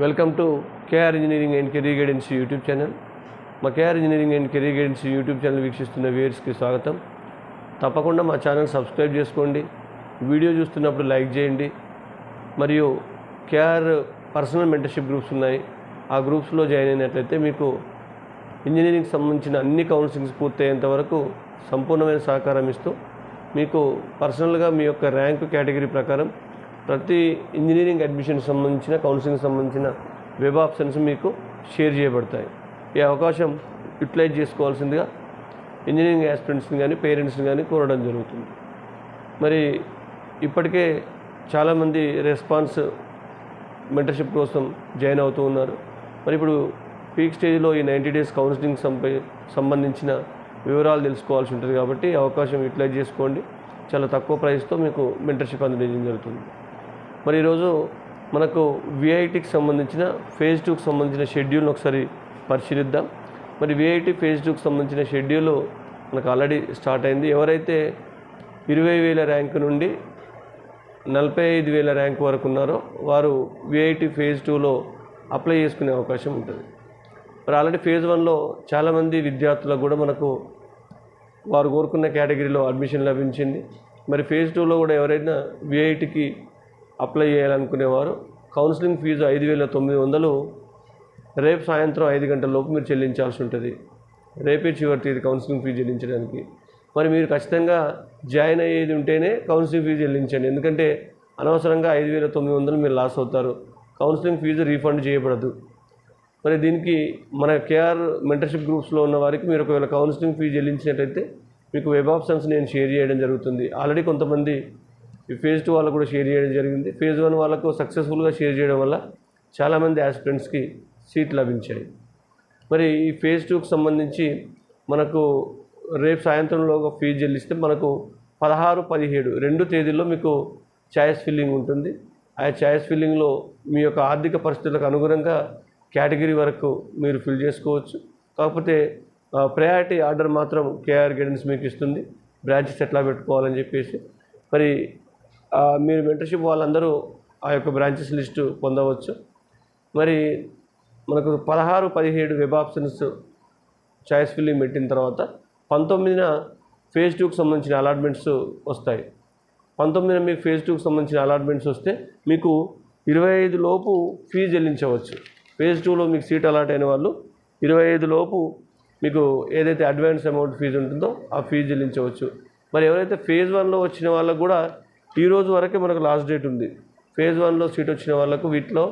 Welcome to KR engineering and career guidance YouTube channel మా KR engineering and career guidance YouTube channel వీక్షిస్తున్న వ్యూయర్స్కి స్వాగతం. తప్పకుండా మా ఛానల్ సబ్స్క్రైబ్ చేసుకోండి. వీడియో చూస్తున్నప్పుడు లైక్ చేయండి. మరియు కేఆర్ పర్సనల్ మెంటర్షిప్ గ్రూప్స్ ఉన్నాయి. ఆ గ్రూప్స్లో జాయిన్ అయినట్లయితే మీకు ఇంజనీరింగ్ సంబంధించిన అన్ని కౌన్సిలింగ్స్ పూర్తయ్యేంత వరకు సంపూర్ణమైన సహకారం ఇస్తూ మీకు పర్సనల్గా మీ యొక్క ర్యాంకు కేటగిరీ ప్రకారం ప్రతి ఇంజనీరింగ్ అడ్మిషన్ సంబంధించిన కౌన్సిలింగ్ సంబంధించిన వెబ్ ఆప్షన్స్ మీకు షేర్ చేయబడతాయి. ఈ అవకాశం యూటిలైజ్ చేసుకోవాల్సిందిగా ఇంజనీరింగ్ యాస్పిరెంట్స్ని కానీ పేరెంట్స్ని కానీ కోరడం జరుగుతుంది. మరి ఇప్పటికే చాలామంది రెస్పాన్స్ మెంటర్షిప్ కోసం జాయిన్ అవుతూ ఉన్నారు. మరి ఇప్పుడు పీక్ స్టేజ్లో ఈ నైంటీ డేస్ కౌన్సిలింగ్ సంబంధించిన వివరాలు తెలుసుకోవాల్సి ఉంటుంది కాబట్టి ఈ అవకాశం యూటిలైజ్ చేసుకోండి. చాలా తక్కువ ప్రైస్తో మీకు మెంటర్షిప్ అందజేయడం జరుగుతుంది. మరి ఈరోజు మనకు విఐటికి సంబంధించిన ఫేజ్ టూకి సంబంధించిన షెడ్యూల్ని ఒకసారి పరిశీలిద్దాం. మరి విఐటి ఫేజ్ టూకి సంబంధించిన షెడ్యూల్ మనకు ఆల్రెడీ స్టార్ట్ అయింది. ఎవరైతే ఇరవై వేల ర్యాంకు నుండి నలభై ఐదు వేల ర్యాంక్ వరకు ఉన్నారో వారు విఐటి ఫేజ్ టూలో అప్లై చేసుకునే అవకాశం ఉంటుంది. మరి ఆల్రెడీ ఫేజ్ వన్లో చాలామంది విద్యార్థులకు కూడా మనకు వారు కోరుకున్న కేటగిరీలో అడ్మిషన్ లభించింది. మరి ఫేజ్ టూలో కూడా ఎవరైనా విఐటికి అప్లై చేయాలనుకునేవారు. కౌన్సిలింగ్ ఫీజు ఐదు వేల తొమ్మిది వందలు. రేపు సాయంత్రం ఐదు గంటల లోపు మీరు చెల్లించాల్సి ఉంటుంది. రేపే చివరి తేదీ కౌన్సిలింగ్ ఫీజు చెల్లించడానికి. మరి మీరు ఖచ్చితంగా జాయిన్ అయ్యేది ఉంటేనే కౌన్సిలింగ్ ఫీజు చెల్లించండి. ఎందుకంటే అనవసరంగా ఐదు వేల తొమ్మిది వందలు మీరు లాస్ అవుతారు. కౌన్సిలింగ్ ఫీజు రీఫండ్ చేయబడదు. మరి దీనికి మన కేఆర్ మెంటర్షిప్ గ్రూప్స్లో ఉన్న వారికి మీరు ఒకవేళ కౌన్సిలింగ్ ఫీజు చెల్లించినట్టయితే మీకు వెబ్ ఆప్షన్స్ నేను షేర్ చేయడం జరుగుతుంది. ఆల్రెడీ కొంతమంది ఫేజ్ టూ వాళ్ళకు కూడా షేర్ చేయడం జరిగింది. ఫేజ్ వన్ వాళ్ళకు సక్సెస్ఫుల్గా షేర్ చేయడం వల్ల చాలామంది ఆస్పిరెంట్స్కి సీట్ లభించాయి. మరి ఈ ఫేజ్ టూకి సంబంధించి మనకు రేపు సాయంత్రంలో ఒక ఫీజు చెల్లిస్తే మనకు పదహారు పదిహేడు రెండు తేదీల్లో మీకు ఛాయిస్ ఫిల్లింగ్ ఉంటుంది. ఆ ఛాయిస్ ఫిల్లింగ్లో మీ యొక్క ఆర్థిక పరిస్థితులకు అనుగుణంగా కేటగిరీ వరకు మీరు ఫిల్ చేసుకోవచ్చు. కాకపోతే ప్రయారిటీ ఆర్డర్ మాత్రం కేఆర్ గైడెన్స్ మీకు ఇస్తుంది. బ్రాంచెస్ ఎట్లా పెట్టుకోవాలని చెప్పేసి. మరి మీరు మెంటర్షిప్ వాళ్ళందరూ ఆ యొక్క బ్రాంచెస్ లిస్టు పొందవచ్చు. మరి మనకు పదహారు పదిహేడు వెబ్ ఆప్షన్స్ చాయిస్ ఫిల్లింగ్ పెట్టిన తర్వాత పంతొమ్మిదిన ఫేజ్ టూకి సంబంధించిన అలాట్మెంట్స్ వస్తాయి. పంతొమ్మిదిన మీకు ఫేజ్ టూకి సంబంధించిన అలాట్మెంట్స్ వస్తే మీకు ఇరవై ఐదు లోపు ఫీజు చెల్లించవచ్చు. ఫేజ్ టూలో మీకు సీట్ అలాట్ అయిన వాళ్ళు ఇరవై ఐదు లోపు మీకు ఏదైతే అడ్వాన్స్ అమౌంట్ ఫీజు ఉంటుందో ఆ ఫీజు చెల్లించవచ్చు. మరి ఎవరైతే ఫేజ్ వన్లో వచ్చిన వాళ్ళకు కూడా ఈ రోజు వరకే మనకు లాస్ట్ డేట్ ఉంది. ఫేజ్ వన్లో సీట్ వచ్చిన వాళ్ళకు వీటిలో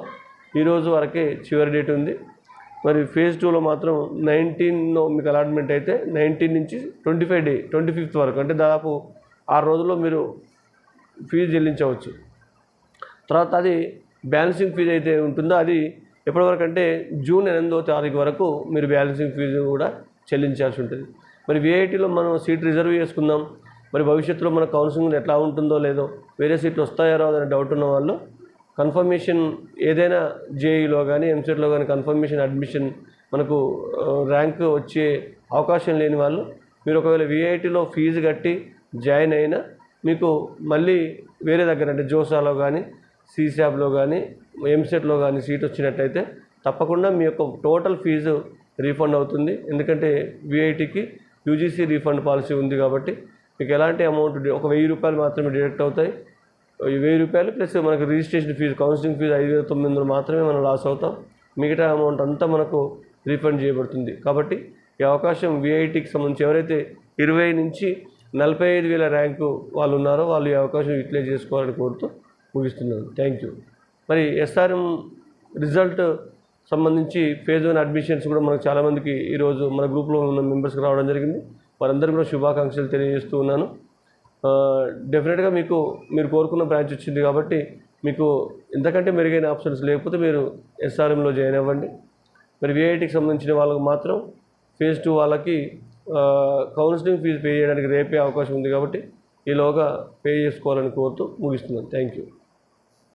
ఈ రోజు వరకే చివరి డేట్ ఉంది. మరి ఫేజ్ టూలో మాత్రం నైన్టీన్లో మీకు అలాట్మెంట్ అయితే నైన్టీన్ నుంచి twenty five day twenty fifth వరకు అంటే దాదాపు ఆరు రోజుల్లో మీరు ఫీజు చెల్లించవచ్చు. తర్వాత అది బ్యాలెన్సింగ్ ఫీజు అయితే ఉంటుందో? అది ఎప్పటివరకు అంటే జూన్ ఎనిమిదో తారీఖు వరకు మీరు బ్యాలెన్సింగ్ ఫీజు కూడా చెల్లించాల్సి ఉంటుంది. మరి విఐటీలో మనం సీట్ రిజర్వ్ చేసుకుందాం. మరి భవిష్యత్తులో మన కౌన్సిలింగ్ ఎట్లా ఉంటుందో లేదో వేరే సీట్లు వస్తాయో రాదో అనే డౌట్ ఉన్న వాళ్ళు కన్ఫర్మేషన్ ఏదైనా జేఈలో కానీ ఎంసెట్లో కానీ కన్ఫర్మేషన్ అడ్మిషన్ మనకు ర్యాంక్ వచ్చే అవకాశం లేని వాళ్ళు మీరు ఒకవేళ విఐటీలో ఫీజు కట్టి జాయిన్ అయినా మీకు మళ్ళీ వేరే దగ్గర అంటే జోసాలో కానీ సీసాబ్లో కానీ ఎంసెట్లో కానీ సీట్ వచ్చినట్టయితే తప్పకుండా మీ యొక్క టోటల్ ఫీజు రీఫండ్ అవుతుంది. ఎందుకంటే విఐటీకి యూజీసీ రీఫండ్ పాలసీ ఉంది కాబట్టి మీకు ఎలాంటి అమౌంట్ ఒక వెయ్యి రూపాయలు మాత్రమే డిడక్ట్ అవుతాయి. ఈ వెయ్యి రూపాయలు ప్లస్ మనకు రిజిస్ట్రేషన్ ఫీజు కౌన్సిలింగ్ ఫీజు ఐదు వేల తొమ్మిది వందలు మాత్రమే మనం లాస్ అవుతాం. మిగతా అమౌంట్ అంతా మనకు రీఫండ్ చేయబడుతుంది. కాబట్టి ఈ అవకాశం విఐటికి సంబంధించి ఎవరైతే ఇరవై నుంచి నలభై ఐదు వేల ర్యాంకు వాళ్ళు ఉన్నారో వాళ్ళు ఈ అవకాశం యూటిలైజ్ చేసుకోవాలని కోరుతూ ముగిస్తున్నాను. థ్యాంక్ యూ మరి ఎస్ఆర్ఎం రిజల్ట్ సంబంధించి ఫేజ్ వన్ అడ్మిషన్స్ కూడా మనకు చాలామందికి ఈరోజు మన గ్రూప్లో ఉన్న మెంబర్స్కి రావడం జరిగింది. వారందరికీ కూడా శుభాకాంక్షలు తెలియజేస్తూ ఉన్నాను. డెఫినెట్గా మీకు మీరు కోరుకున్న బ్రాంచ్ వచ్చింది కాబట్టి మీకు ఇంతకంటే మెరుగైన ఆప్షన్స్ లేకపోతే మీరు ఎస్ఆర్ఎంలో జాయిన్ అవ్వండి. మరి విఐటికి సంబంధించిన వాళ్ళకు మాత్రం ఫేజ్ టూ వాళ్ళకి కౌన్సిలింగ్ ఫీజు పే చేయడానికి రేపే అవకాశం ఉంది కాబట్టి ఈలోగా పే చేసుకోవాలని కోరుతూ ముగిస్తున్నాను. Thank you